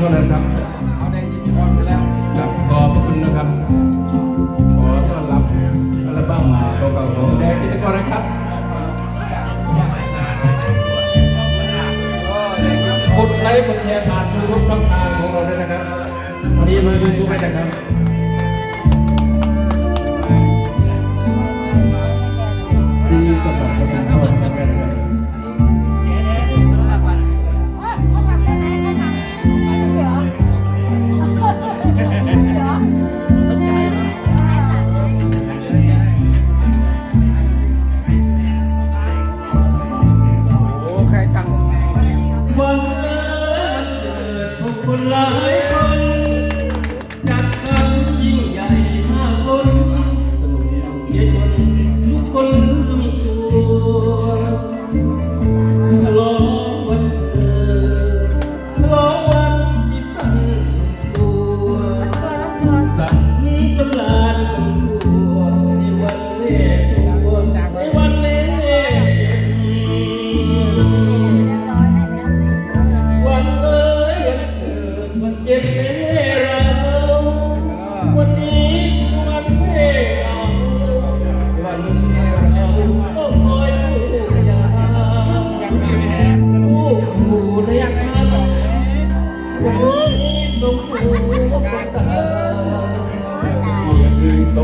เท่านั้นครับเอาได้ยินพรไปแล้วครับขอพระคุณนะครับ ขอต้อนรับอัลบั้มเก่าของแดงกิจกรนะครับกดไลค์กดแชร์ผ่านยูทูบช่องทางของเราด้วยนะครับวันนี้มายูทูบไปจากครับ これずっと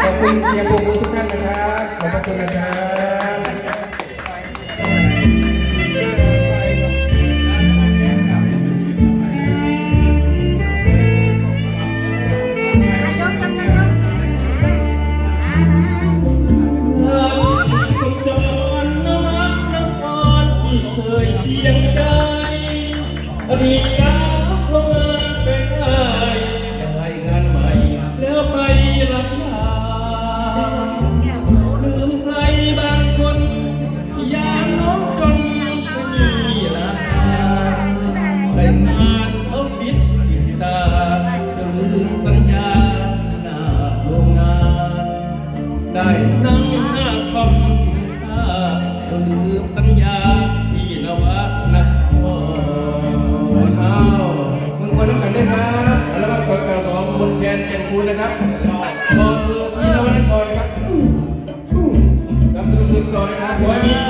ขอบคุณเสียงปรบมือทุกท่านนะครับ ขอบคุณนะครับ ไงองานใหม่แล้วไปหลายยาลืมใครบางคนยาน้องจนมีราคาไปงานเขาคิดติดตาจะลืมสัญญาหน้าโรงงาน ได้นั่งหน้าคอมสินค้าจะลืมสัญญา ชิมก่อนนะครับ